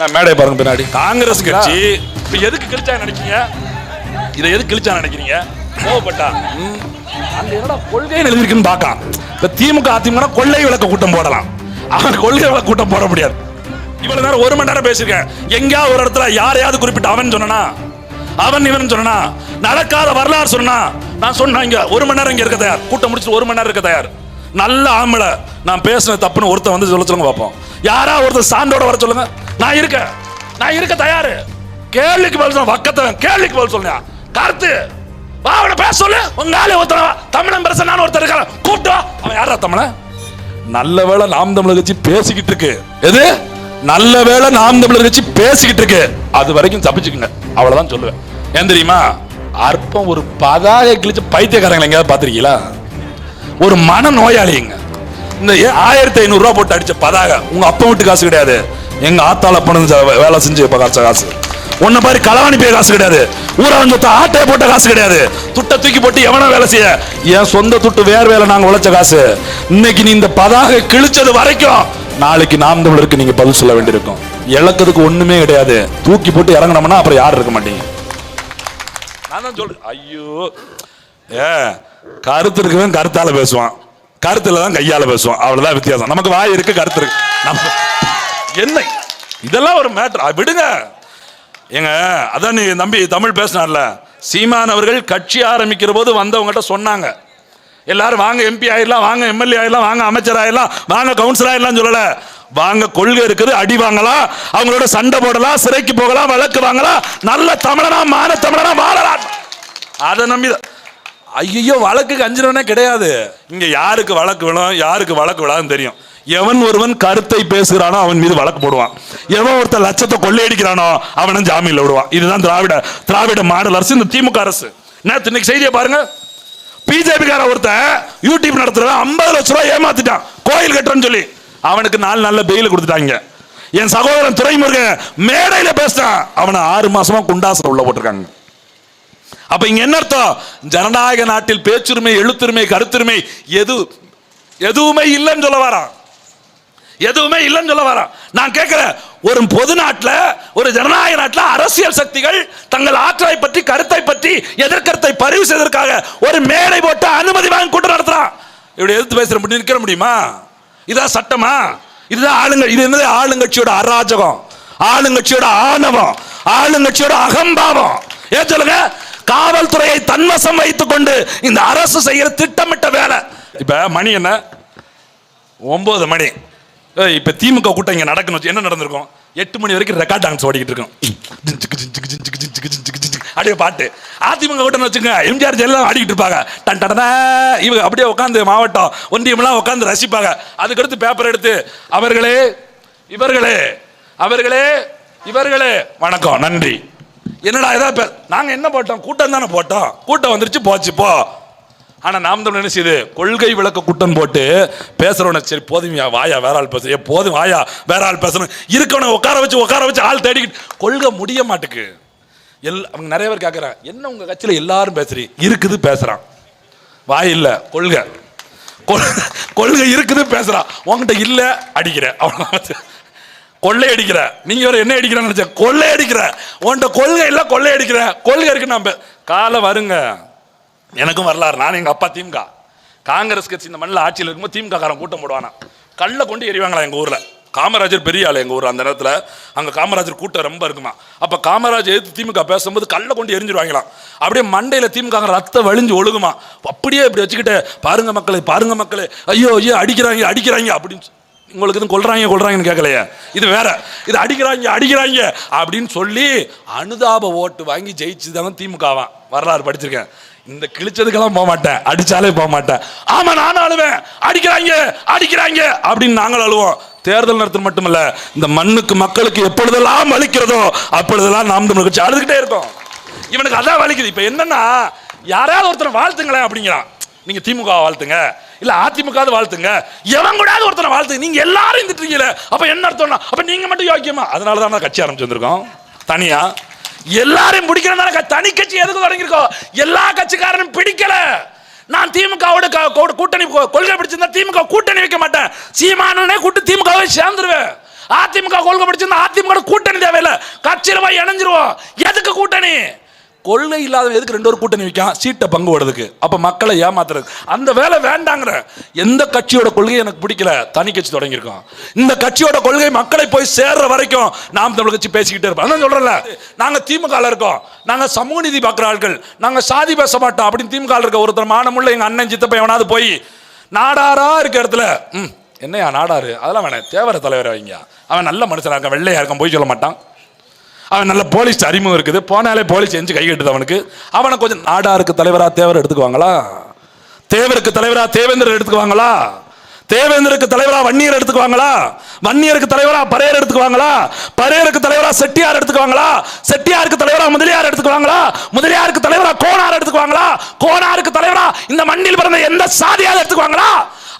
நான் மேடை பாருங்க பின்னாடி. காங்கிரஸ் கட்சி இப்ப எதுக்கு கிழிச்சா நினைக்கிறீங்க? இதை எதுக்கு கிழிச்சா நினைக்கிறீங்க? கோவப்பட்டா. அங்க என்னடா கொள்கை எழுதிருக்குன்னு பார்க்கலாம். இப்ப திமுக அதிமுக கொள்ளை விளக்க கூட்டம் போடலாம். அவன் கொள்கை விளக்க கூட்டம் போட முடியாது. இவ்வளவு நேரம் ஒரு மணி நேரம் பேசியிருக்கேன். எங்கேயாவது ஒரு இடத்துல யாரையாவது குறிப்பிட்டு அவன் சொன்னா அவன் இவன் சொன்னா நடக்காத வரலாறு சொன்னா நான் சொன்னேன் இங்க ஒரு மணி நேரம் இங்க இருக்க தயார். கூட்டம் முடிச்சு ஒரு மணி நேரம் இருக்க தயார். நல்ல ஆம்பளை. நான் பேசுனது தப்புன்னு ஒருத்தன் வந்து சொல்ல சொல்லுங்க பார்ப்போம். யாரா ஒருத்தர் சான்றோட வர சொல்லுங்க. நான் இருக்கேன். நான் இருக்க தயாரு. கேள்விக்கு பதில் சொல்ல பக்கத்துல கேள்விக்கு பதில் சொல்லுங்க. கருத்து. வா அவனை பேச சொல்லு. உங்க ஆளு ஒருத்தன் தமிழன் பிரசனான ஒருத்தர் இருக்கான் கூப்பிட்டு அவன் யாரா தமிழன் நல்ல வேளை நாம் தமிழர் கட்சி பேசிக்கிட்டு இருக்கு. எது? நல்ல வேளை நாம் தமிழர் கட்சி பேசிக்கிட்டு இருக்கு. அது வரைக்கும் தப்பிச்சுக்குங்க. அவ்வளவுதான் சொல்லுவேன். ஏன் தெரியுமா? அற்பம் ஒரு பதாக கிழிச்சு பைத்தியக்காரங்களை எங்கேயாவது பார்த்திருக்கீங்களா? ஒரு மன நோயாளிங்க இந்த ஆயிரத்தி ஐநூறுரூவா போட்டு அடிச்ச பதாக உங்க அப்பா வீட்டு காசு கிடையாது. எங்க ஆத்தால பணம் செ- வேலை செஞ்சு இப்ப காசு காசு. உன்ன மாதிரி களவாணி போய் காசு கிடையாது. ஊரவன் சொத்த ஆட்டையை போட்ட காசு கிடையாது. துட்டை தூக்கி போட்டு எவனா வேலை செய்ய? என் சொந்த துட்டு வேற வேலை நாங்க உழைச்ச காசு. இன்னைக்கு நீ இந்த பதாகை கிழிச்சது வரைக்கும் நாளைக்கு நாம் தமிழருக்கு நீங்க பதில் சொல்ல வேண்டியிருக்கும். இழக்கிறதுக்கு ஒண்ணுமே கிடையாது. தூக்கி போட்டு இறங்கினோம்னா அப்புறம் யாரும் இருக்க மாட்டீங்க. நான் தான் சொல்றேன். ஐயோ. ஏ கருத்து இருக்கவன் கருத்தால பேசுவான். கருத்துல தான் கையால பேசுவோம். அவ்வளவுதான் வித்தியாசம். நமக்கு வாய் இருக்கு கருத்து இருக்கு. நம்ம என்ன? இதெல்லாம் ஒரு மேட்டர் விடுங்க. ஏங்க அதான் நீ நம்பி தமிழ் பேசினார்ல. சீமான் அவர்கள் கட்சி ஆரம்பிக்கிற போது வந்தவங்ககிட்ட சொன்னாங்க. எல்லாரும் வாங்க எம்பி ஆயிடலாம் வாங்க எம்எல்ஏ ஆயிடலாம் வாங்க அமைச்சர் ஆயிடலாம் வாங்க கவுன்சிலர் ஆயிடலாம் சொல்லல. வாங்க கொள்கை இருக்குது அடி வாங்கலாம் அவங்களோட சண்டை போடலாம் சிறைக்கு போகலாம் வழக்கு வாங்கலாம் நல்ல தமிழனா மான தமிழனா வாழலாம். அதை நம்பிதான் ஐயோ வழக்குக்கு அஞ்சிரவனே கிடையாது. இங்க யாருக்கு வழக்கு விழும் யாருக்கு வழக்கு விழான்னு தெரியும். எவன் ஒருவன் கருத்தை பேசுகிறானோ அவன் மீது வழக்கு போடுவான். எவன் ஒருத்தன் லட்சத்தை கொள்ளையடிக்கிறானோ அவனும் ஜாமீனில் விடுவான். இதுதான் திராவிட திராவிட மாடல் அரசு இந்த திமுக அரசு. நேத்து இன்னைக்கு செய்தியை பாருங்க. பிஜேபிக்கார ஒருத்தன் யூடியூப் நடத்துறவன் ஐம்பது லட்ச ரூபாய் ஏமாத்திட்டான். கோயில் கட்டுறேன்னு சொல்லி. அவனுக்கு நாலு நல்ல பெயில் கொடுத்துட்டாங்க. என் சகோதரன் துறைமுருகன் மேடையில் பேசினான். அவனை ஆறு மாசமா குண்டாசில் உள்ள போட்டிருக்காங்க. அப்ப இங்க என்ன அர்த்தம்? ஜனநாயக நாட்டில் பேச்சுரிமை எழுத்துரிமை கருத்துரிமை எது எதுவுமே இல்லைன்னு சொல்ல வரான். எதுவுமே இல்லைன்னு சொல்ல வரான். நான் கேட்கிறேன் ஒரு பொது நாட்டில் ஒரு ஜனநாயக நாட்டில் அரசியல் சக்திகள் தங்கள் ஆற்றலை பற்றி கருத்தை பற்றி எதிர்கருத்தை பதிவு செய்வதற்காக ஒரு மேடை போட்டு அனுமதி வாங்கி கூட்டம் நடத்துறான். இப்படி எதிர்த்து பேசுற முடியும் நிற்க முடியுமா? இதான் சட்டமா? இதுதான் ஆளுங்க இது என்னது? ஆளுங்கட்சியோட அராஜகம் ஆளுங்கட்சியோட ஆணவம் ஆளுங்கட்சியோட அகம்பாவம். ஏன் சொல்லுங்க? காவல்துறையை தன்வசம் வைத்துக் கொண்டு இந்த அரசு செய்யற திட்டமிட்ட வேலை இப்ப மணி என்ன ஒன்பது மணி ஏய், இப்ப திமுக கூட்டம் இங்க நடக்கணும் வச்சு என்ன நடந்திருக்கும் எட்டு மணி வரைக்கும் ரெக்கார்ட் டான்ஸ் ஓடிக்கிட்டு இருக்கும் அப்படியே பாட்டு அதிமுக கூட்டம் வச்சுங்க எம்ஜிஆர் எல்லாம் ஆடிக்கிட்டு இருப்பாங்க டன் டடனா இவங்க அப்படியே உட்காந்து மாவட்டம் ஒன்றியம்லாம் உட்காந்து ரசிப்பாங்க அதுக்கடுத்து பேப்பர் எடுத்து அவர்களே இவர்களே அவர்களே இவர்களே வணக்கம் நன்றி என்னடா ஏதாவது பே- நாங்கள் என்ன போட்டோம்? கூட்டம் தானே போட்டோம். கூட்டம் வந்துருச்சு போச்சு போ. ஆனால் நாம் தமிழ் என்ன செய்யுது கொள்கை விளக்க கூட்டம் போட்டு பேசுறவன சரி போதுமையா வாயா வேற ஆள் பேசுகிற போதும் வாயா வேற ஆள் பேசணும். இருக்கவனை உட்கார வச்சு உட்கார வச்சு ஆள் தேடிக்கிட்டு கொள்கை முடிய மாட்டுக்கு. எல் அவங்க நிறைய பேர் கேட்குறான் என்ன உங்கள் கட்சியில் எல்லாரும் பேசுறீங்க இருக்குது பேசுகிறான் வாய் இல்லை கொள்கை. கொள்கை இருக்குது பேசுகிறான் உன்கிட்ட அடிக்கிறேன் அடிக்கிற. அவ்வளவுதான். கொள்ளையடிக்கிற நீங்க வேற என்ன அடிக்கிறேன்னு நினைச்ச கொள்ளையடிக்கிற அடிக்கிற. கொள்கை இல்ல கொள்ளையடிக்கிற கொள்கை இருக்கு நம்ம காலம் வருங்க. எனக்கும் வரலாறு. நான் எங்க அப்பா திமுக. காங்கிரஸ் கட்சி இந்த மண்ணில் ஆட்சியில் இருக்கும்போது திமுககாரன் கூட்டம் போடுவானா? கல்லை கொண்டு எறிவாங்களா எங்கள் ஊரில்? காமராஜர் பெரிய ஆள் எங்கள் ஊர் அந்த நேரத்தில். அங்கே காமராஜர் கூட்டம் ரொம்ப இருக்குமா? அப்போ காமராஜர் எதிர்த்து திமுக பேசும்போது கல்லை கொண்டு எரிஞ்சிருவாங்களாம். அப்படியே மண்டையில் திமுக ரத்தம் வழிஞ்சு ஒழுகுமா? அப்படியே இப்படி வச்சுக்கிட்டு பாருங்க மக்களை பாருங்க மக்களே. ஐயோ ஐயோ அடிக்கிறாங்க அடிக்கிறாங்க அப்படின்னு உங்களுக்கு இது கொள்றாங்க கொள்றாங்கன்னு கேட்கலையே இது வேற. இது அடிக்கிறாங்க அடிக்கிறாங்க அப்படின்னு சொல்லி அனுதாப ஓட்டு வாங்கி ஜெயிச்சுதான் திமுகவான் வரலாறு படிச்சிருக்கேன். இந்த கிழிச்சதுக்கெல்லாம் போக மாட்டேன். அடிச்சாலே போக மாட்டேன். ஆமா நானும் அழுவேன். அடிக்கிறாங்க அடிக்கிறாங்க அப்படின்னு நாங்கள் அழுவோம். தேர்தல் நடத்தல் மட்டுமல்ல இந்த மண்ணுக்கு மக்களுக்கு எப்பொழுதெல்லாம் வலிக்கிறதோ அப்பொழுதெல்லாம் நாம் தமிழ் கட்சி அழுதுகிட்டே இருக்கோம். இவனுக்கு அதான் வலிக்குது. இப்போ என்னன்னா யாராவது ஒருத்தர் வாழ்த்துங்களேன் அப்படிங்கிறான். நீங்க திமுக வாழ்த்துங்க. இல்ல அதிமுக வாழ்த்துங்க. எவன் கூடாது ஒருத்தனை வாழ்த்து. நீங்க எல்லாரும் திட்டுறீங்களே அப்ப என்ன அர்த்தம்னா அப்ப நீங்க மட்டும் யோக்கியமா அதனால தான் நான் கட்சி ஆரம்பிச்சு வந்திருக்கோம். தனியா. எல்லாரையும் பிடிக்கிறதுனால தனி கட்சி எதுக்கு தொடங்கியிருக்கோம் எல்லா கட்சிக்காரனும் பிடிக்கல. நான் திமுகவோட கூட்டணி கொள்கை பிடிச்சிருந்தா திமுக கூட்டணி வைக்க மாட்டேன். சீமானே கூட்டு திமுகவை சேர்ந்துருவேன். அதிமுக கொள்கை பிடிச்சிருந்தா அதிமுக கூட்டணி தேவையில்லை. கட்சியில போய் இணைஞ்சிருவோம். எதுக்கு கூட்டணி? கொள்கை இல்லாத எதுக்கு ரெண்டு ஒரு கூட்டணி வைக்கான்? சீட்டை பங்கு விடுறதுக்கு அப்போ மக்களை ஏமாத்துறது அந்த வேலை வேண்டாங்கிற. எந்த கட்சியோட கொள்கை எனக்கு பிடிக்கல? தனி கட்சி தொடங்கியிருக்கோம். இந்த கட்சியோட கொள்கை மக்களை போய் சேர்ற வரைக்கும் நாம் தமிழ் கட்சி பேசிக்கிட்டே இருப்போம். அதான் சொல்றேன்ல. நாங்கள் திமுக இருக்கோம். நாங்கள் சமூக நீதி பார்க்குற ஆட்கள். நாங்கள் சாதி பேச மாட்டோம். அப்படின்னு திமுக இருக்க ஒருத்தர் மானமுள்ள எங்கள் அண்ணன் சித்தப்பை எவனாவது போய் நாடாரா இருக்க இடத்துல ம் என்னையா நாடாரு? அதெல்லாம் வேணாம். தேவர தலைவர் வைங்க. அவன் நல்ல மனுஷனாக இருக்கான். வெள்ளையாக இருக்கான். போய் சொல்ல மாட்டான். அவன் நல்ல போலீஸ் அறிமுகம் இருக்குது. போனாலே போலீஸ் எஞ்சி கை கட்டுது அவனுக்கு. அவனை கொஞ்சம் நாடாருக்கு தலைவராக தேவர் எடுத்துக்குவாங்களா? தேவருக்கு தலைவராக தேவேந்திரர் எடுத்துக்குவாங்களா? தேவேந்திரருக்கு தலைவரா வன்னியர் எடுத்துக்குவாங்களா? வன்னியருக்கு தலைவரா பரையர் எடுத்துக்குவாங்களா? பரையருக்கு தலைவரா செட்டியார் எடுத்துக்குவாங்களா? செட்டியாருக்கு தலைவரா முதலியார் எடுத்துக்குவாங்களா? முதலியாருக்கு தலைவரா கோனார் எடுத்துக்குவாங்களா? கோனாருக்கு தலைவரா இந்த மண்ணில் பிறந்த எந்த சாதியார் எடுத்துக்குவாங்களா?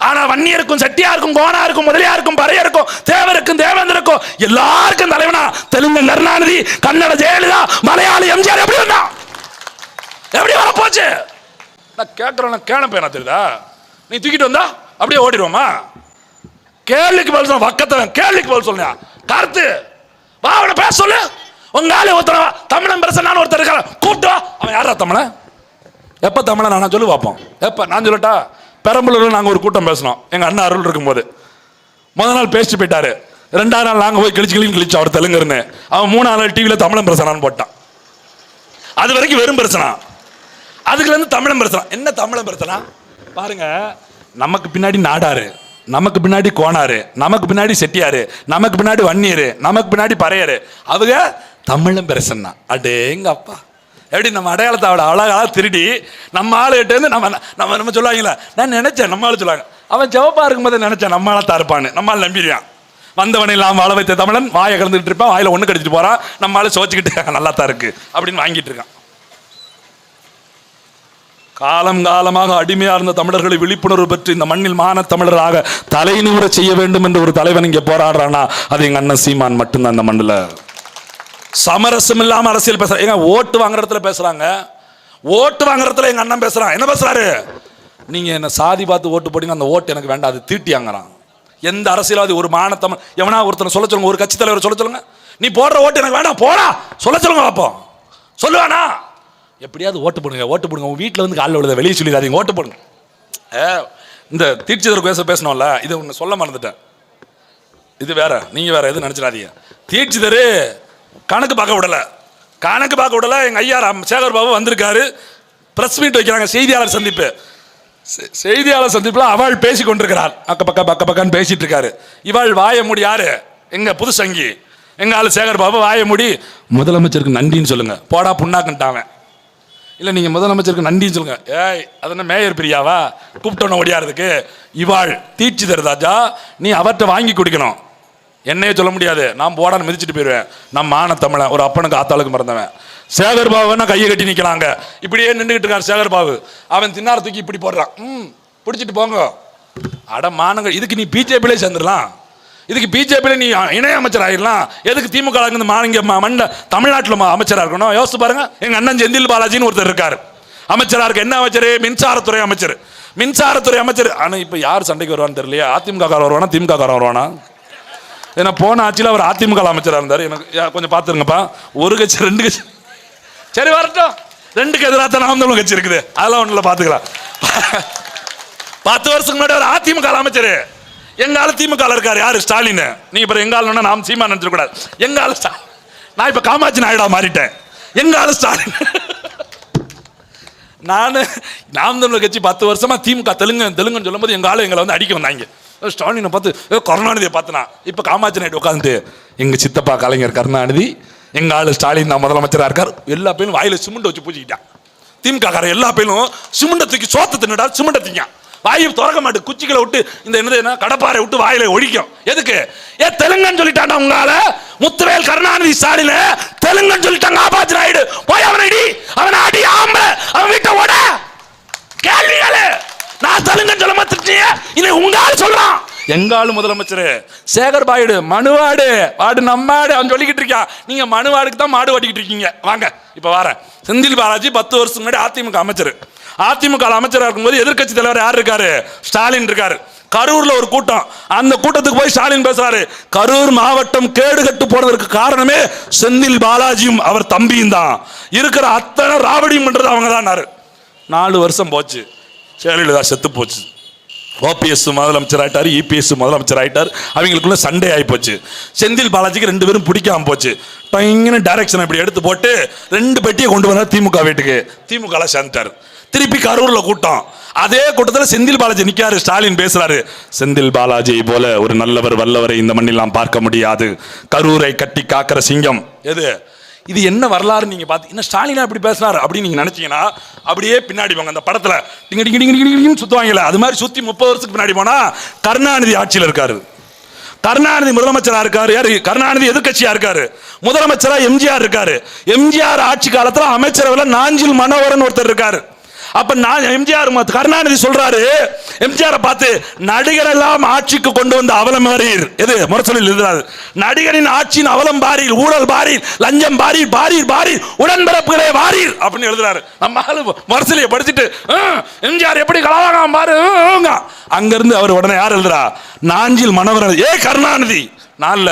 ஆனா வன்னியருக்கும் செட்டியாருக்கும் கோனாருக்கும் முதலியாருக்கும் பறையருக்கும் தேவருக்கும் தேவேந்திரருக்கும் எல்லாருக்கும் தலைவனா தெலுங்கு கருணாநிதி கன்னட ஜெயலலிதா மலையாளி எம்ஜிஆர் எப்படி வந்தா எப்படி வர போச்சு? நான் கேட்கறேன் கேன பேனா தெரியுதா? நீ தூக்கிட்டு வந்தா? அப்படியே ஓடிடுவோமா? கேள்விக்கு பதில் சொல்ல வக்கத்தவன் கேள்விக்கு பதில் சொல்லியா கருத்து. வா அவனை பேச சொல்லு. உங்க ஆளு ஒருத்தன தமிழன் பிரசன்னான்னு ஒருத்தர் இருக்கான் கூப்பிட்டு அவன் யாரா தமிழன்? எப்போ தமிழன்? நான் சொல்லு பார்ப்போம் எப்போ? நான் சொல்லட்டா? பெரம்பலூரில் நாங்கள் ஒரு கூட்டம் பேசினோம். எங்கள் அண்ணன் அருள் இருக்கும்போது. முதல் நாள் பேசிட்டு போயிட்டாரு. ரெண்டாவது நாள் நாங்கள் போய் கிழிச்சு கிழிச்சு கிழிச்சு அவர் தெலுங்குன்னு. அவன் மூணாவது நாள் டிவியில் தமிழன் பிரசனான்னு போட்டான். அது வரைக்கும் வெறும் பிரச்சனை அதுக்குலேருந்து தமிழன் பிரச்சனை என்ன தமிழன் பிரச்சனை பாருங்க நமக்கு பின்னாடி நாடாரு. நமக்கு பின்னாடி கோணாரு நமக்கு பின்னாடி செட்டியாரு. நமக்கு பின்னாடி வன்னியரு. நமக்கு பின்னாடி பறையரு. அவங்க தமிழன் பிரச்சனை அடேங்க அப்பா எப்படி நம்ம அடையாளத்தை அவளை அழகா திருடி நம்ம ஆளுகிட்டேருந்து நம்ம நம்ம நம்ம சொல்லுவாங்களே நான் நினச்சேன் நம்ம ஆளு சொல்லுவாங்க. அவன் ஜவப்பாக இருக்கும்போது நினச்சேன் நம்ம ஆளாக தான் இருப்பான்னு. நம்ம நம்பிடுவான். வந்தவனை இல்லாமல் வாழ வைத்த தமிழன் வாயை கலந்துக்கிட்டு இருப்பான் வாயில ஒன்று கடிச்சிட்டு போகிறான் நம்ம ஆளு சோச்சுக்கிட்டு நல்லா தான் இருக்கு அப்படின்னு வாங்கிட்டு இருக்கான். காலம் காலமாக அடிமையாக இருந்த தமிழர்களை விழிப்புணர்வு பெற்று இந்த மண்ணில் மான தமிழராக தலைநூற செய்ய வேண்டும் என்று ஒரு தலைவன் இங்கே போராடுறானா அது எங்கள் அண்ணன் சீமான் மட்டும்தான் இந்த மண்ணில். சமரசம் இல்லாம அரசியல் பேசுற. ஏங்க ஓட்டு வாங்குற இடத்துல பேசுறாங்க. ஓட்டு வாங்குற இடத்துல எங்க அண்ணன் பேசுறான். என்ன பேசுறாரு? நீங்க என்ன சாதி பார்த்து ஓட்டு போட்டீங்க அந்த ஓட்டு எனக்கு வேண்டாம் அது தீட்டியாங்கிறான். எந்த அரசியலாவது ஒரு மானத்தமிழ் எவனா ஒருத்தனை சொல்ல சொல்லுங்க ஒரு கட்சி தலைவர் சொல்ல சொல்லுங்க. நீ போடுற ஓட்டு எனக்கு வேண்டாம் போடா சொல்ல சொல்லுங்க பார்ப்போம் சொல்லுவானா? எப்படியாவது ஓட்டு போடுங்க ஓட்டு போடுங்க. உங்க வீட்டில் வந்து காலில் விழுத வெளியே சொல்லிடாதீங்க ஓட்டு போடுங்க. இந்த தீட்சிதர் பேச பேசணும்ல இதை ஒன்று சொல்ல மறந்துட்டேன். இது வேற நீங்க வேற எதுவும் நினைச்சிடாதீங்க. தீட்சிதர் கணக்கு பார்க்க விடலை. கணக்கு பார்க்க விடலை. எங்கள் ஐயா ராம் சேகர் பாபு வந்திருக்காரு. ப்ரெஸ் மீட் வைக்கிறாங்க. செய்தியாளர் சந்திப்பு. செ- செய்தியாளர் சந்திப்பில் அவள் பேசி கொண்டிருக்கிறார் அக்க பக்க பக்க பக்கன்னு பேசிட்டு இருக்காரு. இவள் வாய மூடி யாரு? எங்க புது சங்கி. எங்க சேகர் பாபு வாய மூடி முதலமைச்சருக்கு நன்றின்னு சொல்லுங்க. போடா புண்ணாக்குன்ட்டாவன் இல்லை நீங்கள் முதலமைச்சருக்கு நன்றின்னு சொல்லுங்க. ஏய் அது என்ன மேயர் பிரியாவா? கூப்பிட்டோன்னு ஓடியாறதுக்கு இவாள் தீட்சி தருதாஜா நீ அவர்கிட்ட வாங்கி குடிக்கணும். என்னையே சொல்ல முடியாது. நான் போடான்னு மிதிச்சிட்டு போயிடுவேன் நான் மான தமிழன். ஒரு அப்பனுக்கு ஆத்தாளுக்கு மறந்தவன். சேகர் பாபுன்னா கையை கட்டி நிற்கலாங்க இப்படியே நின்றுக்கிட்டு இருக்கார் சேகர் பாபு. அவன் தின்னார தூக்கி இப்படி போடுறான். ம் பிடிச்சிட்டு போங்க. அட மானங்கள் இதுக்கு நீ பிஜேபியிலே சேர்ந்துடலாம். இதுக்கு பிஜேபியில் நீ இணை அமைச்சர் ஆகிடலாம் எதுக்கு திமுக இருந்து மாநில மண்ட தமிழ்நாட்டில் அமைச்சராக இருக்கணும்? யோசிச்சு பாருங்க. எங்கள் அண்ணன் செந்தில் பாலாஜின்னு ஒருத்தர் இருக்கார். அமைச்சராக இருக்க என்ன அமைச்சர்? மின்சாரத்துறை அமைச்சர். மின்சாரத்துறை அமைச்சர். ஆனால் இப்போ யார் சண்டைக்கு வருவான்னு தெரியலையா. அதிமுக காரர் வருவானா? திமுக காரர் வருவானா? ஏன்னா போன ஆட்சியில் அவர் அதிமுக அமைச்சராக இருந்தார். எனக்கு கொஞ்சம் பார்த்துருங்கப்பா. ஒரு கட்சி ரெண்டு கட்சி. சரி வரட்டும். ரெண்டுக்கு எதிராக தான் நாம் தமிழ் கட்சி இருக்குது. அதெல்லாம் ஒன்றும் இல்லை பார்த்துக்கலாம். பத்து வருஷத்துக்கு முன்னாடி ஒரு அதிமுக அமைச்சர். எங்கால திமுக இருக்கார் இருக்காரு. யாரு? ஸ்டாலின். நீ இப்போ எங்காலன்னா நாம் சீமா நினச்சிடக்கூடாது எங்கால ஆளு ஸ்டா நான் இப்போ காமாட்சி நாயுடா மாறிட்டேன். எங்கால ஆளு ஸ்டாலின்? நான் நாம் தமிழ் கட்சி பத்து வருஷமா திமுக தெலுங்கு தெலுங்குன்னு சொல்லும்போது எங்க ஆளு எங்களை வந்து அடிக்க வந்தாங்க. ஸ்டாலினை பார்த்து கருணாநிதியை பார்த்தனா. இப்போ காமாட்சி நாயுடு உட்காந்து எங்கள் சித்தப்பா கலைஞர் கருணாநிதி எங்கள் ஆள் ஸ்டாலின் தான் முதலமைச்சராக இருக்கார். எல்லா பேரும் வாயில சிமெண்ட் வச்சு பூச்சிக்கிட்டான் திமுக காரன் எல்லா பேரும் சிமெண்டை தூக்கி சோத்த தின்னுடா சிமெண்டை திங்க வாயு திறக்க மாட்டு குச்சிகளை விட்டு இந்த என்னது என்ன கடப்பாரை விட்டு வாயில ஒழிக்கும். எதுக்கு? ஏ தெலுங்கன்னு சொல்லிட்டாண்டா உங்களால. முத்துவேல் கருணாநிதி ஸ்டாலின் தெலுங்குன்னு சொல்லிட்டாங்க ஆபாஜ் நாயுடு. போய் அவனை அடி அவனை அடி ஆம்பளை அவன் வீட்டை ஓட. கேள்விகளே. நான் தெலுங்குன்னு சொல்ல மாட்டீங்க இனி உங்க ஆள் சொல்றான். எங்க ஆளு முதலமைச்சர்? சேகர் பாயுடு மனுவாடு வாடு நம்மாடு அவன் சொல்லிக்கிட்டு இருக்கான் நீங்க மனுவாடுக்கு தான் மாடு ஓட்டிக்கிட்டு இருக்கீங்க. வாங்க இப்ப வரேன். செந்தில் பாலாஜி பத்து வருஷம் முன்னாடி அதிமுக அமைச்சர். அதிமுக அமைச்சராக இருக்கும்போது எதிர்க்கட்சி தலைவர் யார் இருக்காரு? ஸ்டாலின் இருக்காரு. கரூர்ல ஒரு கூட்டம். அந்த கூட்டத்துக்கு போய் ஸ்டாலின் பேசுறாரு. கரூர் மாவட்டம் கேடுகட்டு போனதற்கு காரணமே செந்தில் பாலாஜியும் அவர் தம்பியும் தான். இருக்கிற அத்தனை ராவடியும் பண்றது அவங்க தான் நாலு வருஷம் போச்சு. ஜெயலலிதா செத்து போச்சு. ஓபிஎஸ் முதலமைச்சர் ஆயிட்டாரு இபிஎஸ் முதலமைச்சர் ஆயிட்டார் அவங்களுக்குள்ள சண்டே ஆகி போச்சு. செந்தில் பாலாஜிக்கு ரெண்டு பேரும் பிடிக்காம போச்சு. பயங்கர டைரக்ஷன் இப்படி எடுத்து போட்டு ரெண்டு பெட்டியை கொண்டு வந்தார் திமுக வீட்டுக்கு. திமுகவில் சேர்ந்துட்டார். திருப்பி கரூரில் கூட்டம். அதே கூட்டத்தில் செந்தில் பாலாஜி நிக்காரு ஸ்டாலின் பேசுறாரு. செந்தில் பாலாஜி போல ஒரு நல்லவர் வல்லவரை இந்த மண்ணில் நாம் பார்க்க முடியாது. கரூரை கட்டி காக்கிற சிங்கம் எது? இது என்ன வரலாறு நீங்க பார்த்து என்ன ஸ்டாலினா இப்படி பேசினார் அப்படின்னு நீங்க நினைச்சீங்கன்னா அப்படியே பின்னாடி போங்க. அந்த படத்துல டிங்க டிங்க டிங்க டிங்க டிங்கன்னு சுத்துவாங்கல்ல அது மாதிரி சுத்தி முப்பது வருஷத்துக்கு பின்னாடி போனா கருணாநிதி ஆட்சியில் இருக்காரு. கருணாநிதி முதலமைச்சராக இருக்காரு. யார்? கருணாநிதி எதிர்கட்சியாக இருக்காரு. முதலமைச்சராக எம்ஜிஆர் இருக்காரு. எம்ஜிஆர் ஆட்சி காலத்தில் அமைச்சரவையில் நாஞ்சில் மனோகரன் ஒருத்தர் இருக்காரு. அப்ப நான் எம்ஜிஆர் கருணாநிதி சொல்றாரு எம்ஜிஆர் பார்த்து நடிகர் எல்லாம் ஆட்சிக்கு கொண்டு வந்த அவலம் பாரீர் எது? முரசொலியில் எழுதுறாரு நடிகரின் ஆட்சியின் அவலம் பாரீர் ஊழல் பாரீர் லஞ்சம் பாரீர் பாரீர் பாரீர் உடன்பிறப்புகளே வாரீர் அப்படின்னு எழுதுறாரு. நம்ம ஆளு முரசொலியை படிச்சுட்டு எம்ஜிஆர் எப்படி கலாவாகாம பாரு அங்கிருந்து அவர் உடனே யார் எழுதுறா? நாஞ்சில் மனோகரன். ஏ கருணாநிதி. நான்ல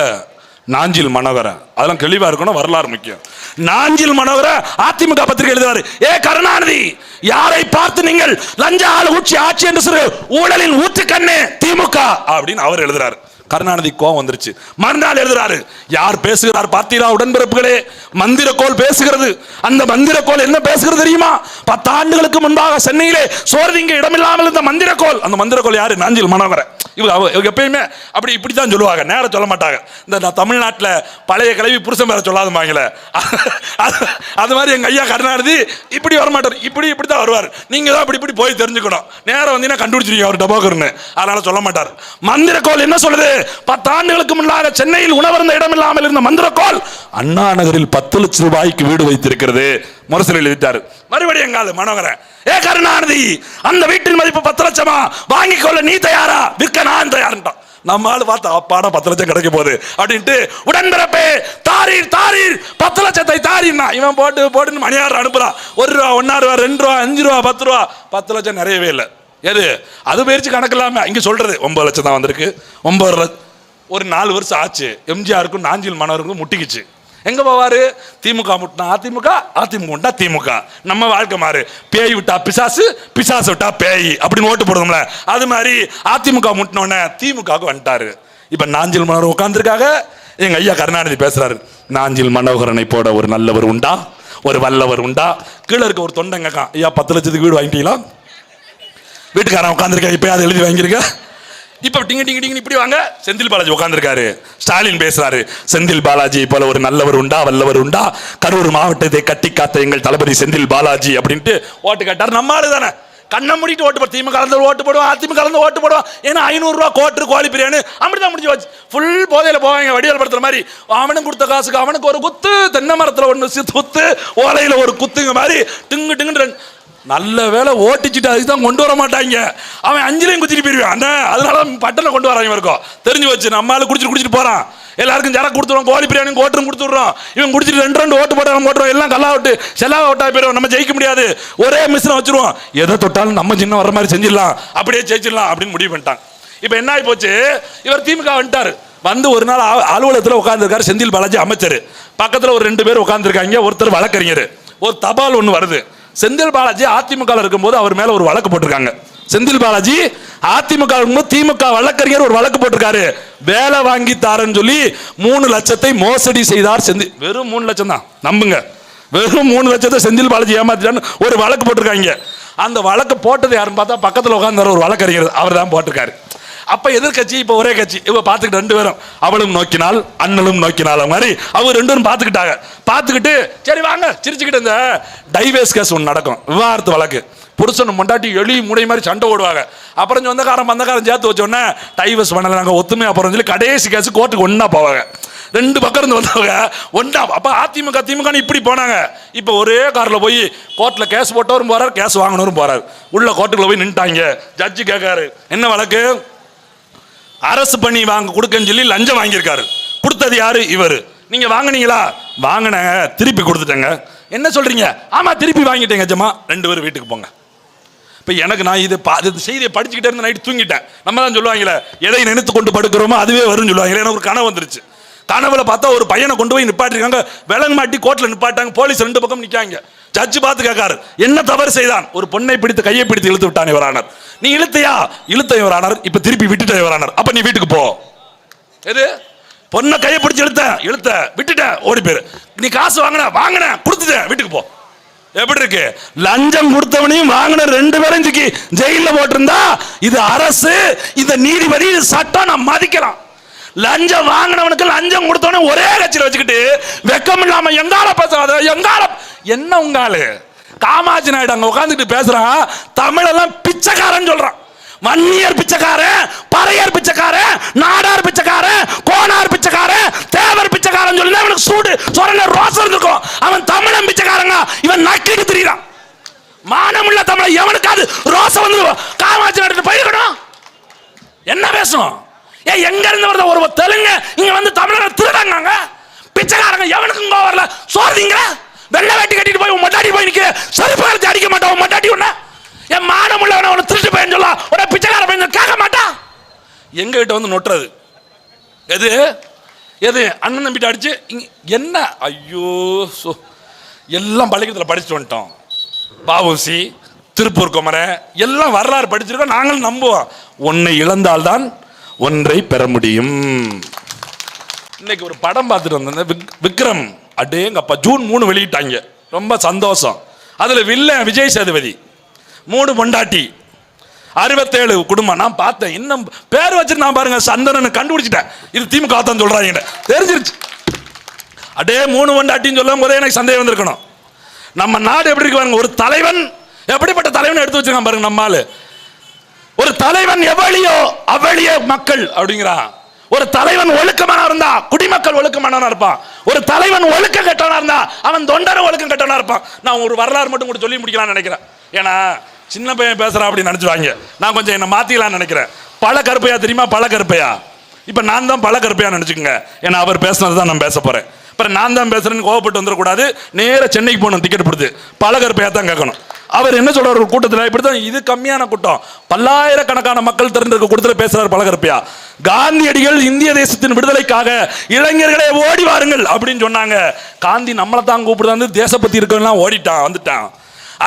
நாஞ்சில் மனவர அதெல்லாம் தெளிவா இருக்கணும் வரலாறு முக்கியம். நாஞ்சில் மனவர அதிமுக பத்திரிகை எழுதுறாரு. ஏ கருணாநிதி. யாரை பார்த்து நீங்கள் லஞ்ச ஆள் ஊட்சி ஆட்சி என்று சொல்லு ஊழலின் கண்ணு திமுக அப்படின்னு அவர் எழுதுறாரு. கருணாநிதி கோவம் வந்துருச்சு. மறுநாள் எழுதுறாரு. யார் பேசுகிறார் பார்த்தீரா உடன்பிறப்புகளே மந்திரக்கோள் பேசுகிறது. அந்த மந்திரக்கோள் என்ன பேசுகிறது தெரியுமா? பத்து ஆண்டுகளுக்கு முன்பாக சென்னையிலே சோர்திங்க இடமில்லாமல் இருந்த மந்திரக்கோள். அந்த மந்திரக்கோள் யாரு? நாஞ்சில் மனோகரன் இவங்க எப்பயுமே அப்படி இப்படி தான் சொல்லுவாங்க. நேரம் சொல்ல மாட்டாங்க. இந்த நான் தமிழ்நாட்டில் பழைய கிளவி புருஷன் பேர சொல்லாதமாங்களே அது- அது மாதிரி எங்க ஐயா கருணாநிதி இப்படி வரமாட்டார். இப்படி இப்படி தான் வருவார். நீங்க தான் இப்படி இப்படி போய் தெரிஞ்சுக்கணும். நேரம் வந்தீங்கன்னா கண்டுபிடிச்சிருக்கீங்க அவர் டபாக்கர்னு அதனால சொல்ல மாட்டார். மந்திரக்கோள் என்ன சொல்லுது? பத்து ஆண்டுகளுக்கு முன்னாக சென்னையில் உணவருந்த இடம் இல்லாமல் இருந்த மந்திரக்கோள் அண்ணா நகரில் பத்து லட்சம் ரூபாய்க்கு வீடு வைத்திருக்கிறது. முரசொலி எழுதிட்டாரு. மறுபடியும் எங்காது மனோகரன் ஏ கருணாநிதி அந்த வீட்டின் மதிப்பு பத்து லட்சமா? வாங்கிக் கொள்ள நீ தயாரா? விற்க நான் தயார்ன்றான் நம்ம ஆள் பார்த்தா அப்பாடா பத்து லட்சம் கிடைக்க போகுது அப்படின்ட்டு உடன்பிறப்பே தாரீர் தாரீர் பத்து லட்சத்தை தாரீர்னா. இவன் போட்டு போட்டுன்னு மணியார் அனுப்புறான். ஒரு ரூபா ஒன்னா ரூபா ரெண்டு ரூபா அஞ்சு ரூபா பத்து ரூபா பத்து லட்சம் நிறையவே இல்லை. எது? அது பயிற்சி கணக்கு இல்லாம சொல்கிறது சொல்றது. ஒன்பது லட்சம் தான் வந்திருக்கு. ஒம்பது லட்சம் ஒரு நாலு வருஷம் ஆச்சு. எம்ஜிஆருக்கும் நாஞ்சில் மனோருக்கும் முட்டிக்குச்சு. எங்கே போவார்? திமுக முட்டினா அதிமுக அதிமுக முட்டா திமுக. நம்ம வாழ்க்கை மாறு. பேய் விட்டா பிசாசு பிசாசு விட்டா பேய் அப்படின்னு ஓட்டு போடுவோம்ல. அது மாதிரி அதிமுக முட்டினோடனே திமுகவுக்கு வந்துட்டாரு. இப்போ நாஞ்சில் மனோகர் உட்காந்துருக்காக எங்கள் ஐயா கருணாநிதி பேசுகிறாரு நாஞ்சில் மனோகரனை போட ஒரு நல்லவர் உண்டா? ஒரு வல்லவர் உண்டா? கீழே இருக்க ஒரு தொண்டைங்க ஐயா பத்து லட்சத்துக்கு வீடு வாங்கிட்டீங்களா? வீட்டுக்காரன் உட்காந்துருக்கேன் இப்போ அதை எழுதி வாங்கியிருக்க இப்போ டிங்க டிங்க டிங்க இப்படி வாங்க. செந்தில் பாலாஜி உட்காந்துருக்காரு ஸ்டாலின் பேசுறாரு. செந்தில் பாலாஜி போல ஒரு நல்லவர் உண்டா வல்லவர் உண்டா? கரூர் மாவட்டத்தை கட்டி காத்த எங்கள் தளபதி செந்தில் பாலாஜி அப்படின்ட்டு ஓட்டு கேட்டார். நம்ம ஆளு தானே. கண்ணை மூடிட்டு ஓட்டு போடு. திமுக கலந்து ஓட்டு போடுவோம் அதிமுக கலந்து ஓட்டு போடுவோம் ஏன்னா ஐநூறுரூவா கோட்டு கோழி பிரியாணி அப்படிதான் முடிஞ்சு வச்சு ஃபுல் போதையில் போவாங்க வடிவேல் படுத்துற மாதிரி. அவனும் கொடுத்த காசுக்கு அவனுக்கு ஒரு குத்து தென்னை மரத்தில் ஒன்று குத்து ஓலையில் ஒரு குத்துங்க மாதிரி டிங்கு டிங்குன்னு ரெண்டு நல்ல வேலை ஓட்டிச்சுட்டு அதுக்கு தான் கொண்டு வர மாட்டாங்க. அவன் அஞ்சுலையும் குத்திட்டு போயிருவான். அந்த அதனால பட்டனை கொண்டு வராங்க இருக்கும் தெரிஞ்சு வச்சு நம்மளால குடிச்சிட்டு குடிச்சிட்டு போறான். எல்லாருக்கும் ஜர கொடுத்துருவோம் கோழி பிரியாணி கோட்டரும் கொடுத்துட்றோம். இவன் குடிச்சிட்டு ரெண்டு ரெண்டு ஓட்டு போட்டு ஓட்டுறோம். எல்லாம் கல்லா ஓட்டு செல்லா ஓட்டா போயிடும் நம்ம ஜெயிக்க முடியாது. ஒரே மிஷினை வச்சிருவோம். எதை தொட்டாலும் நம்ம சின்ன வர மாதிரி செஞ்சிடலாம். அப்படியே ஜெயிச்சிடலாம் அப்படின்னு முடிவு பண்ணிட்டான். இப்போ என்ன ஆகி போச்சு? இவர் திமுக வந்துட்டாரு. வந்து ஒரு நாள் அ- அலுவலகத்தில் உட்காந்துருக்காரு செந்தில் பாலாஜி அமைச்சர். பக்கத்தில் ஒரு ரெண்டு பேர் உட்காந்துருக்காங்க ஒருத்தர் வழக்கறிஞர். ஒரு தபால் ஒன்று வருது. செந்தில் பாலாஜி அதிமுக இருக்கும்போது அவர் மேல ஒரு வழக்கு போட்டிருக்காங்க. செந்தில் பாலாஜி அதிமுக திமுக வழக்கறிஞர் ஒரு வழக்கு போட்டிருக்காரு. வேலை வாங்கி தாரன்னு சொல்லி மூணு லட்சத்தை மோசடி செய்தார் செந்தில். வெறும் மூணு லட்சம் தான். நம்புங்க. வெறும் மூணு லட்சத்தை செந்தில் பாலாஜி ஏமாத்திட்டான்னு ஒரு வழக்கு போட்டிருக்காங்க. அந்த வழக்கு போட்டது யாருன்னு பார்த்தா பக்கத்தில் உட்காந்து ஒரு வழக்கறிஞர் அவர் தான் போட்டிருக்காரு. அப்ப எதிர்க்கட்சி இப்ப ஒரே கட்சி. இவ பார்த்துக்கிட்டு ரெண்டு பேரும். அவளும் நோக்கினால் அண்ணனும் நோக்கினால் அது மாதிரி அவங்க ரெண்டு பேரும் பார்த்துக்கிட்டாங்க பார்த்துக்கிட்டு சரி வாங்க சிரிச்சுக்கிட்டு இந்த டைவேஸ் கேஸ் ஒன்று நடக்கும். விவாகரத்து வழக்கு. புருஷன் மொண்டாட்டி எலி முடை மாதிரி சண்டை ஓடுவாங்க அப்புறம் சொந்தக்காரன் பந்தக்காரன் சேர்த்து வச்சோடனே டைவர்ஸ் பண்ணல நாங்கள் ஒத்துமை அப்புறம் சொல்லி கடைசி கேஸ் கோர்ட்டுக்கு ஒன்றா போவாங்க. ரெண்டு பக்கம் இருந்து வந்தவங்க ஒன்றா அப்போ அதிமுக திமுக இப்படி போனாங்க. இப்போ ஒரே காரில் போய் கோர்ட்டில் கேஸ் போட்டவரும் போகிறார் கேஸ் வாங்கினவரும் போகிறார் உள்ள கோர்ட்டுக்குள்ள போய் நின்ட்டாங்க ஜட்ஜி கேட்காரு என்ன வழக்கு? அரசு பண்ணி வாங்க கொடுக்கன்னு சொல்லி லஞ்சம் வாங்கியிருக்காரு. கொடுத்தது யாரு? இவர். நீங்க வாங்குனீங்களா? வாங்கினேங்க. திருப்பி கொடுத்துட்டேங்க. என்ன சொல்றீங்க? ஆமா திருப்பி வாங்கிட்டேங்க ஜமா ரெண்டு பேரும் வீட்டுக்கு போங்க. இப்போ எனக்கு நான் இது பா இது செய்தியை படிச்சுக்கிட்டே இருந்து நைட்டு தூங்கிட்டேன். நம்ம தான் சொல்லுவாங்களே எதை நினைத்து கொண்டு படுக்கிறோமோ அதுவே வரும்னு சொல்லுவாங்களே எனக்கு ஒரு கனவு வந்துருச்சு. கனவுல பார்த்தா ஒரு பையனை கொண்டு போய் நிப்பாட்டிருக்காங்க. விலங்கு மாட்டி கோர்ட்டில் நிப்பாட்டாங்க. போலீஸ் ரெண்டு பக்கம் நிற்காங்க ஜட்ஜு பார்த்து கேட்காரு என்ன தவறு செய்தான்? ஒரு பொண்ணை பிடித்து கையை பிடித்து இழுத்து விட்டான் இவரானார் நீ இழுத்தையா? இழுத்த இவரானர் இப்போ திருப்பி விட்டுட்ட இவரானர் அப்போ நீ வீட்டுக்கு போ. எது? பொண்ணை கையை பிடிச்சி இழுத்த. இழுத்த. விட்டுட்ட. ஓடி போயிரு. நீ காசு வாங்கின. வாங்கின. கொடுத்துட்ட. வீட்டுக்கு போ. எப்படி இருக்கு? லஞ்சம் கொடுத்தவனையும் வாங்கின ரெண்டு பேரும் தூக்கி ஜெயில போட்டிருந்தா இது அரசு இந்த நீதிபதி இது சட்டம் நான் மதிக்கலாம் லஞ்சம் வாங்கினவனுக்கு லஞ்சம் கொடுத்தவனே ஒரே கட்சியில் வச்சுக்கிட்டு வெக்கம் இல்லாம எங்கால பேசாத எங்கால என்ன உங்காலு காமாட்சி நாயுடு அங்க உட்காந்துட்டு பேசுறான். தமிழெல்லாம் பிச்சைக்காரன் சொல்றான். மன்னியர் பிச்சைக்காரன் பறையர் பிச்சைக்காரன் நாடார் பிச்சைக்காரன் கோனார் பிச்சைக்காரன் தேவர் பிச்சைக்காரன் சொல்லி அவனுக்கு சூடு சொரண ரோசம் இருக்கும் அவன் தமிழன் பிச்சைக்காரங்க இவன் நக்கிட்டு திரியிறான். மானமுள்ள தமிழை எவனுக்காவது ரோசம் வந்து காமாட்சி நாட்டு போயிருக்கணும் என்ன பேசும் ஏ எங்க இருந்து வருது? ஒரு தெலுங்கு இங்க வந்து தமிழரை திருடாங்க பிச்சைக்காரங்க எவனுக்கும் கோவரில் வரல? வெள்ளை வேட்டி கட்டிட்டு போய் உன் மட்டாடி போய் நிக்க செருப்பு கழிச்சு அடிக்க மாட்டான் உன் மட்டாடி உன்ன. என் மானம் உள்ளவன உன்னை திருட்டு பையன் சொல்ல உன பிச்சைக்கார பையன் கேட்க மாட்டான் எங்க கிட்ட வந்து நொட்டுறது. எது? எது? அண்ணன் நம்பிட்டு அடிச்சு என்ன? ஐயோ சோ. எல்லாம் பள்ளிக்கூடத்தில் படிச்சுட்டு வந்துட்டோம். பாபுசி திருப்பூர் குமரன் எல்லாம் வரலாறு படிச்சிருக்கோம். நாங்களும் நம்புவோம். ஒன்னை இழந்தால்தான் ஒன்றை பெற முடியும். இன்னைக்கு ஒரு படம் பார்த்துட்டு வந்தேன். விக்- விக்ரம். அடேங்கப்பா ஜூன் மூணு வெளியிட்டாங்க. ரொம்ப சந்தோஷம். அதில் வில்லன் விஜய் சேதுபதி மூணு பொண்டாட்டி அறுபத்தேழு குடும்பம். நான் பார்த்தேன். இன்னும் பேர் வச்சிருந்தான் நான் பாருங்க சந்தனன் கண்டுபிடிச்சிட்டேன். இது திமுக தான் சொல்கிறாங்க தெரிஞ்சிருச்சு. அடே மூணு பொண்டாட்டின்னு சொல்லும் போதே எனக்கு சந்தேகம் வந்திருக்கணும். நம்ம நாடு எப்படி இருக்கு பாருங்க ஒரு தலைவன் எப்படிப்பட்ட தலைவன் எடுத்து வச்சிருக்கான் பாருங்க நம்மால் ஒரு தலைவன் எவ்வளியோ அவ்வளிய மக்கள் அப்படிங்கிறான். ஒரு தலைவன் ஒழுக்கமான இருந்தா குடிமக்கள் ஒழுக்கமானவனா இருப்பான் ஒரு தலைவன் ஒழுக்க கெட்டவனா இருந்தா அவன் தொண்டர ஒழுக்கம் கெட்டவனா இருப்பான். நான் ஒரு வரலாறு மட்டும் கூட சொல்லி முடிக்கலாம்னு நினைக்கிறேன். ஏன்னா சின்ன பையன் பேசுறான் அப்படின்னு நினைச்சுவாங்க. நான் கொஞ்சம் என்ன மாத்திக்கலாம்னு நினைக்கிறேன். பல கருப்பையா தெரியுமா? பல கருப்பையா? இப்ப நான் தான் பல கருப்பையா நினைச்சுக்கோங்க. ஏன்னா அவர் பேசுனது தான் நான் பேச போறேன். அப்புறம் நான் தான் பேசுறேன்னு கோவப்பட்டு வந்துடக்கூடாது. நேராக சென்னைக்கு போகணும் டிக்கெட் கொடுத்து பலகர் தான் கேட்கணும். அவர் என்ன சொல்றாரு ஒரு கூட்டத்தில்? இப்படி தான் இது கம்மியான கூட்டம். பல்லாயிரக்கணக்கான மக்கள் திறந்திருக்க கூட்டத்தில் பேசுறாரு பலகரப்பையா காந்தியடிகள் இந்திய தேசத்தின் விடுதலைக்காக இளைஞர்களே ஓடி வாருங்கள் அப்படின்னு சொன்னாங்க. காந்தி நம்மளை தான் கூப்பிடுறது தேசப்பத்தி இருக்கவெல்லாம் ஓடிட்டான் வந்துட்டான்.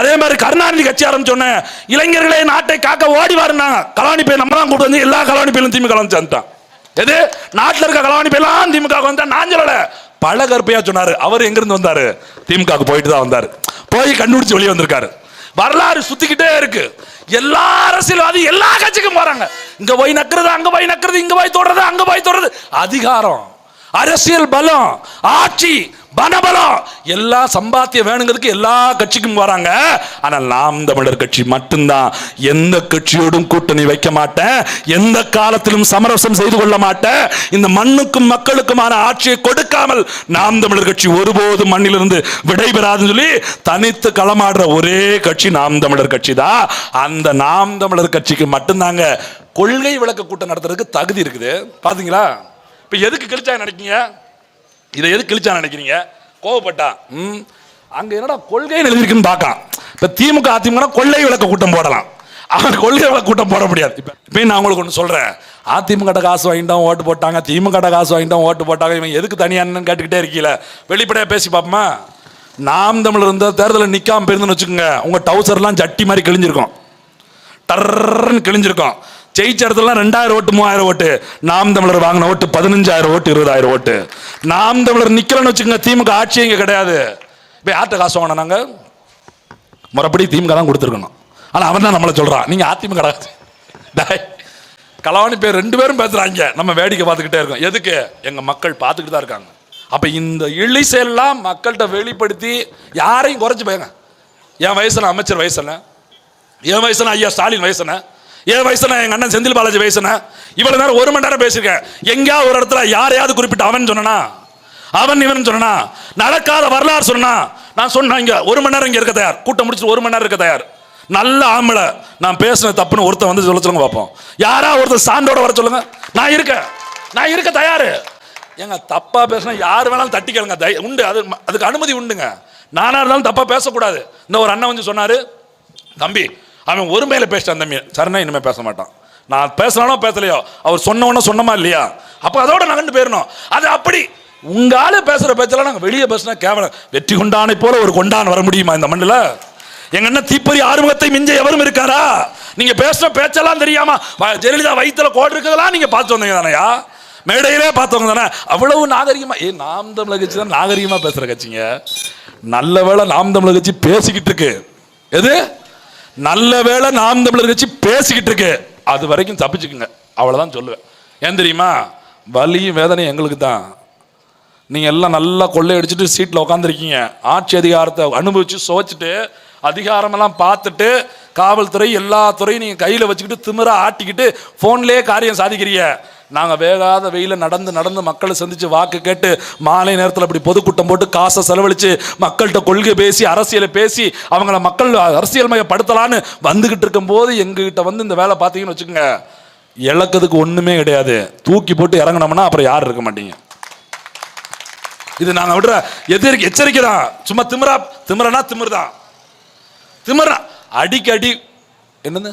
அதே மாதிரி கருணாநிதி கட்சி ஆரம்பிச்சோன்னே இளைஞர்களே நாட்டை காக்க ஓடி வாருனாங்க கலாணி பேர் நம்ம தான் கூப்பிட்டு வந்து எல்லா கலாணி பேரும் திமுக வந்துட்டான் எது? நாட்டில் இருக்க கலாணி பேர்லாம் திமுக வந்தா நான் சொல்லலை. பல கருப்பையா சொன்னாரு. அவர் எங்கிருந்து வந்தாரு? திமுக போயிட்டு தான் வந்தாரு. போய் கண்டுபிடிச்சு வெளியே வந்திருக்காரு. வரலாறு சுத்திக்கிட்டே இருக்கு. எல்லா அரசியல்வாதி எல்லா கட்சிக்கும் போறாங்க. இங்க போய் நக்கிறது அங்க போய் நக்கிறது இங்க போய் தொடறது அங்க போய் தொடறது. அதிகாரம் அரசியல் பலம் ஆட்சி பணபலம். எல்லா சம்பாத்தியம் வேணுங்கிறதுக்கு எல்லா கட்சிக்கும் வராங்க. ஆனால் நாம் தமிழர் கட்சி மட்டும்தான். எந்த கட்சியோடும் கூட்டணி வைக்க மாட்டேன். எந்த காலத்திலும் சமரசம் செய்து கொள்ள மாட்டேன். இந்த மண்ணுக்கும் மக்களுக்குமான ஆட்சியை கொடுக்காமல் நாம் தமிழர் கட்சி ஒருபோதும் மண்ணிலிருந்து விடைபெறாதுன்னு சொல்லி தனித்து களமாடுற ஒரே கட்சி நாம் தமிழர் கட்சி தான். அந்த நாம் தமிழர் கட்சிக்கு மட்டும்தாங்க கொள்கை விளக்க கூட்டம் நடத்துறதுக்கு தகுதி இருக்குது. பாத்தீங்களா? இப்ப எதுக்கு கழிச்சா நினைக்கீங்க இதை எது கிழிச்சா நினைக்கிறீங்க? கோவப்பட்டா? ம். அங்க என்னடா கொள்கை எழுதியிருக்குன்னு பார்க்கலாம். இப்போ திமுக அதிமுக கொள்ளை விளக்க கூட்டம் போடலாம். அவன் கொள்கை விளக்க கூட்டம் போட முடியாது. இப்போ இப்ப நான் உங்களுக்கு ஒன்று சொல்கிறேன் அதிமுக காசு வாங்கிட்டோம் ஓட்டு போட்டாங்க. திமுக கிட்ட காசு வாங்கிட்டோம் ஓட்டு போட்டாங்க. இவன் எதுக்கு தனியான்னு கேட்டுக்கிட்டே இருக்கீல? வெளிப்படையாக பேசி பார்ப்போமா? நாம் தமிழ் இருந்த தேர்தலில் நிற்காம போயிருந்துன்னு வச்சுக்கோங்க. உங்கள் டவுசர்லாம் ஜட்டி மாதிரி கிழிஞ்சிருக்கும். டர்ன்னு கிழிஞ்சிருக்கும். ஜெயிச்ச இடத்துல ரெண்டாயிரம் ஓட்டு மூவாயிரம் ஓட்டு. நாம் தமிழர் வாங்கின ஓட்டு பதினஞ்சாயிரம் ஓட்டு இருபதாயிரம் ஓட்டு. நாம் தமிழர் நிக்கலன்னு வச்சுக்கோங்க திமுக ஆட்சி இங்க கிடையாது. இப்போ யார்கிட்ட காசு வாங்கினோம் நாங்க முறைப்படி திமுக தான் கொடுத்துருக்கணும். ஆனா அவன் தான் நம்மளை சொல்றான். நீங்க அதிமுக டா. டேய், பேர் ரெண்டு பேரும் பேசுறாங்க. நம்ம வேடிக்கை பார்த்துக்கிட்டே இருக்கோம். எதுக்கு? எங்க மக்கள் பார்த்துக்கிட்டு தான் இருக்காங்க. அப்ப இந்த இழிசெல்லாம் மக்கள்கிட்ட வெளிப்படுத்தி யாரையும் குறைச்சு போயங்க என் வயசுல அமைச்சர் வயசுல என் வயசுல ஐயா ஸ்டாலின் வயசுன என் வயசுல எங்கள் அண்ணன் செந்தில் பாலாஜி வயசுன இவ்வளோ நேரம் ஒரு மணி நேரம் பேசியிருக்கேன். எங்கேயாவது ஒரு இடத்துல யாரையாவது குறிப்பிட்டு அவன் சொன்னனா? அவன் இவன் சொன்னா நடக்காத வரலாறு சொன்னா நான் சொன்னேன் இங்கே ஒரு மணி நேரம் இங்கே இருக்க தயார். கூட்டம் முடிச்சுட்டு ஒரு மணி நேரம் இருக்க தயார். நல்ல ஆம்பளை. நான் பேசின தப்புன்னு ஒருத்தன் வந்து சொல்ல சொல்லுங்க பார்ப்போம். யாரா ஒருத்தர் சான்றோட வர சொல்லுங்க. நான் இருக்கேன். நான் இருக்க தயார். ஏங்க தப்பா பேசினா யார் வேணாலும் தட்டி கேளுங்க. தய- உண்டு. அது அதுக்கு அனுமதி உண்டுங்க. நானா இருந்தாலும் தப்பா பேசக்கூடாது. இந்த ஒரு அண்ணன் வந்து சொன்னாரு தம்பி அவன் ஒருமையில பேசிட்டான் தம்பி சரணா இனிமேல் பேச மாட்டான். நான் பேசலானோ பேசலையோ அவர் சொன்னவொன்னே சொன்னமா இல்லையா? அப்போ அதோட நகண்டு போயிடணும் அது அப்படி. உங்களால் பேசுகிற பேசுற பேச்செல்லாம் நாங்கள் வெளியே பேசினா கேவலம். வெற்றி கொண்டானை போல ஒரு கொண்டான் வர முடியுமா இந்த மண்ணில்? எங்க அண்ணன் தீப்பொறி ஆறுமுகத்தை மிஞ்ச எவரும் இருக்காரா? நீங்க பேசுற பேச்செல்லாம் தெரியாம ஜெயலலிதா வயிற்றுல கோடு இருக்கிறதெல்லாம் நீங்க பார்த்து வந்தீங்க தானையா மேடையிலே பார்த்தவங்க தானே? அவ்வளவு நாகரிகமா ஏ நாம் தமிழர் கட்சி தான் நாகரிகமா பேசுற கட்சிங்க. நல்ல வேளை நாம் தமிழர் கட்சி பேசிக்கிட்டு இருக்கு. எது? நல்ல வேளை நாம் தமிழர் கட்சி பேசிக்கிட்டு இருக்கு அது வரைக்கும் தப்பிச்சுக்குங்க. அவ்வளோதான் சொல்லுவேன். ஏன் தெரியுமா? வலியும் வேதனையும் எங்களுக்கு தான். நீங்கள் எல்லாம் நல்லா கொள்ளையடிச்சிட்டு சீட்டில் உட்காந்துருக்கீங்க ஆட்சி அதிகாரத்தை அனுபவிச்சு சுவைச்சிட்டு அதிகாரமெல்லாம் பார்த்துட்டு காவல்துறை எல்லா துறையும் நீங்கள் கையில் வச்சுக்கிட்டு திமிராக ஆட்டிக்கிட்டு ஃபோன்லேயே காரியம் சாதிக்கிறீங்க. நாங்கள் வேகாத வெயில நடந்து நடந்து மக்களை சந்திச்சு வாக்கு கேட்டு மாலை நேரத்தில் அப்படி பொதுக்கூட்டம் போட்டு காசை செலவழித்து மக்கள்கிட்ட கொள்கை பேசி அரசியலை பேசி அவங்கள மக்கள் அரசியல் மயப்படுத்தலான்னு வந்துக்கிட்டு இருக்கும்போது எங்ககிட்ட வந்து இந்த வேலை பார்த்தீங்கன்னு வச்சுக்கோங்க. இழக்கிறதுக்கு ஒன்றுமே கிடையாது. தூக்கி போட்டு இறங்குனோம்னா அப்புறம் யாரும் இருக்க மாட்டீங்க. இது நாங்கள் விடுற எதிர்க்கு எச்சரிக்கை தான். சும்மா திமிரா திமிரனா திமிர் தான் திமிரா. அடிக்கடி என்னது?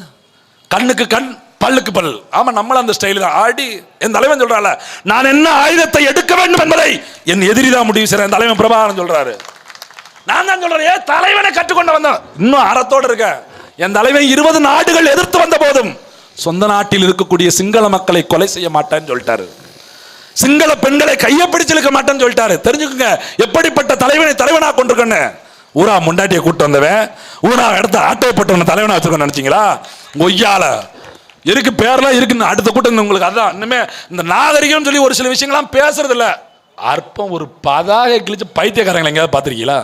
கண்ணுக்கு கண் பல்லுக்கு பல். ஆமா நம்மள அந்த ஸ்டைல் தான். ஆடி என் தலைவன் சொல்றால நான் என்ன ஆயுதத்தை எடுக்க வேண்டும் என்பதை என் எதிரி தான் முடிவு செய்றேன் என் தலைவன் பிரபாகரன் சொல்றாரு. நான் தான் சொல்றேன் ஏன் தலைவனை கற்றுக்கொண்டு வந்தேன் இன்னும் அறத்தோடு இருக்க. என் தலைவன் இருபது நாடுகள் எதிர்த்து வந்த போதும் சொந்த நாட்டில் இருக்கக்கூடிய சிங்கள மக்களை கொலை செய்ய மாட்டேன்னு சொல்லிட்டாரு. சிங்கள பெண்களை கையை பிடிச்சிருக்க மாட்டேன்னு சொல்லிட்டாரு. தெரிஞ்சுக்கோங்க எப்படிப்பட்ட தலைவனை தலைவனா கொண்டிருக்கேன்னு. ஊரா முண்டாட்டியை கூட்டு வந்தவன் ஊரா இடத்த ஆட்டை போட்டவன தலைவனா வச்சிருக்கேன் நினைச்சிங்களா? ஒய்யால இருக்கு பேர்லாம் இருக்குன்னு அடுத்த கூட்டம் உங்களுக்கு அதான். இன்னுமே இந்த நாகரிகம் சொல்லி ஒரு சில விஷயங்கள்லாம் பேசுறது இல்லை அற்பம் ஒரு பதாகை கிழிச்சு பைத்தியக்காரங்களை எங்கேயாவது பார்த்துருக்கீங்களா?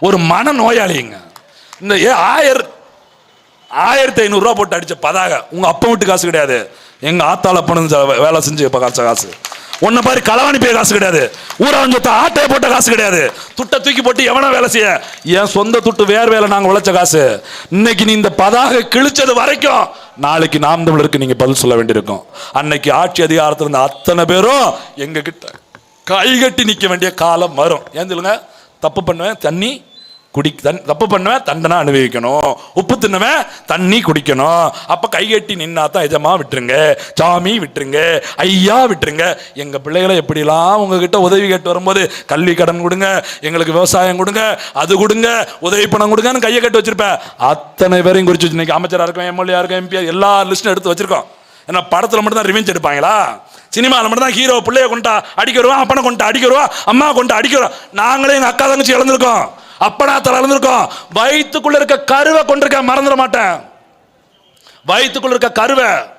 ஒரு மன நோயாளிங்க. இந்த ஏ ஆயர் ஆயிரத்தி ஐநூறுரூவா போட்டு அடித்த பதாக. உங்கள் அப்பா வீட்டு காசு கிடையாது. எங்கள் ஆத்தால பணம் வேலை செஞ்சு இப்போ காசு காசு. உன்ன பாரு களவாணி போய் காசு கிடையாது. ஊரா சொத்த ஆட்டையை போட்ட காசு கிடையாது. துட்டை தூக்கி போட்டு எவனா வேலை செய்ய? என் சொந்த துட்டு வேறு வேலை நாங்கள் உழைச்ச காசு. இன்னைக்கு நீ இந்த பதாக கிழிச்சது வரைக்கும் நாளைக்கு நாம் தமிழருக்கு நீங்க பதில் சொல்ல வேண்டியிருக்கும். அன்னைக்கு ஆட்சி அதிகாரத்தில் இருந்த அத்தனை பேரும் எங்க கிட்ட கைகட்டி நிற்க வேண்டிய காலம் வரும். ஏன் சொல்லுங்க தப்பு பண்ணுவேன் தண்ணி குடி தன் தப்பு பண்ணுவேன் தண்டனை அனுபவிக்கணும். உப்பு தின்னவன் தண்ணி குடிக்கணும். அப்போ கைகட்டி நின்னா தான் எஜமா விட்டுருங்க. சாமி விட்டுருங்க. ஐயா விட்டுருங்க. எங்கள் பிள்ளைகளை எப்படிலாம் உங்ககிட்ட உதவி கேட்டு வரும்போது கல்வி கடன் கொடுங்க எங்களுக்கு விவசாயம் கொடுங்க அது கொடுங்க உதவி பணம் கொடுங்கன்னு கையை கட்டி வச்சிருப்பேன். அத்தனை பேரையும் குறிச்சு வச்சு இன்னைக்கு அமைச்சராக இருக்கும் எம்எல்ஏ இருக்கும் எம்பி எல்லா லிஸ்ட்டும் எடுத்து வச்சிருக்கோம். ஏன்னா படத்தில் மட்டும் தான் ரிவெஞ்ச் எடுப்பாங்களா? சினிமாவில் மட்டும் தான் ஹீரோ பிள்ளைய கொண்டா அடிக்கிறவா அப்பனை கொண்டா அடிக்கிறவா வருவா அம்மா கொண்டு அடிக்கிறோம் நாங்களே எங்கள் அக்கா தங்கச்சி இழந்திருக்கோம். அப்பனா தலை இழந்திருக்கோம் வயிற்றுக்குள்ள இருக்க கருவை கொண்டிருக்க மறந்துட மாட்டேன். வயிற்றுக்குள்ள இருக்க கருவை.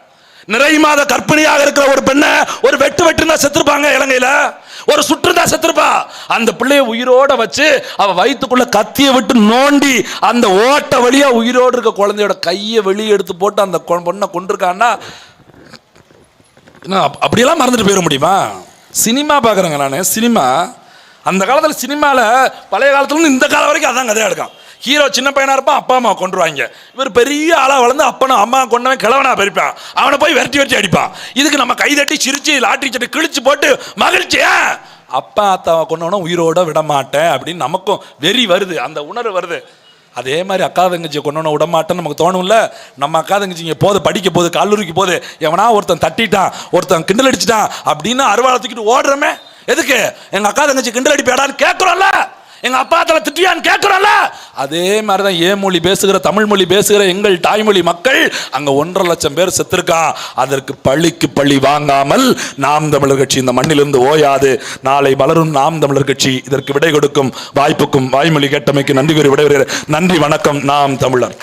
நிறை மாத கர்ப்பிணியாக இருக்கிற ஒரு பெண்ணை ஒரு வெட்டு வெட்டுனா செத்துருப்பாங்க இலங்கையில. ஒரு சுற்றுந்தா செத்துருப்பா. அந்த பிள்ளைய உயிரோட வச்சு அவ வயிற்றுக்குள்ள கத்தியை விட்டு நோண்டி அந்த ஓட்ட வழியா உயிரோடு இருக்க குழந்தையோட கையை வெளியே எடுத்து போட்டு அந்த பொண்ணை கொண்டிருக்கான்னா என்ன அப்- அப்படியெல்லாம் மறந்துட்டு போயிட முடியுமா? சினிமா பார்க்குறேங்க நான். சினிமா அந்த காலத்தில் சினிமாவில் பழைய காலத்துலேருந்து இந்த காலம் வரைக்கும் அதான் கதையாக எடுக்கும் ஹீரோ சின்ன பையனாக இருப்பான் அப்பா அம்மா கொண்டுருவாங்க இவர் பெரிய ஆளாக வளர்ந்து அப்பனும் அம்மா கொண்டவன் கிழவனா பறிப்பான் அவனை போய் வெட்டி விரட்டி அடிப்பான். இதுக்கு நம்ம கை தட்டி சிரிச்சு லாட்டரி சட்டி கிழிச்சு போட்டு மகிழ்ச்சியா அப்பா அத்தாவை கொண்டவன உயிரோட விட மாட்டேன் அப்படின்னு நமக்கும் வெறி வருது அந்த உணர்வு வருது. அதே மாதிரி அக்கா தங்கச்சியை கொண்டு விட மாட்டேன்னு நமக்கு தோணும்ல. நம்ம அக்கா தங்கச்சிங்க போது படிக்க போகுது கல்லூரிக்கு போகுது எவனா ஒருத்தன் தட்டிட்டான் ஒருத்தன் கிண்டல் அடிச்சிட்டான் அப்படின்னு அருவாளை தூக்கிட்டு ஓடுறமே. எதுக்கு? எங்க அக்கா தங்கச்சி கிண்டல் அடிப்பேடான்னு கேட்குறோம்ல எங்க அப்பா தலை திட்டியான்னு கேட்குறோம்ல அதே மாதிரி தான் ஏ மொழி பேசுகிற தமிழ் மொழி பேசுகிற எங்கள் தாய்மொழி மக்கள் அங்க ஒன்றரை லட்சம் பேர் செத்துருக்கான். அதற்கு பழிக்கு பழி வாங்காமல் நாம் தமிழர் கட்சி இந்த மண்ணிலிருந்து ஓயாது. நாளை வளரும் நாம் தமிழர் கட்சி இதற்கு விடை கொடுக்கும் வாய்ப்புக்கும் வாய்மொழி கேட்டமைக்கு நன்றி கூறி விடைபெறுகிறேன். நன்றி வணக்கம். நாம் தமிழர்.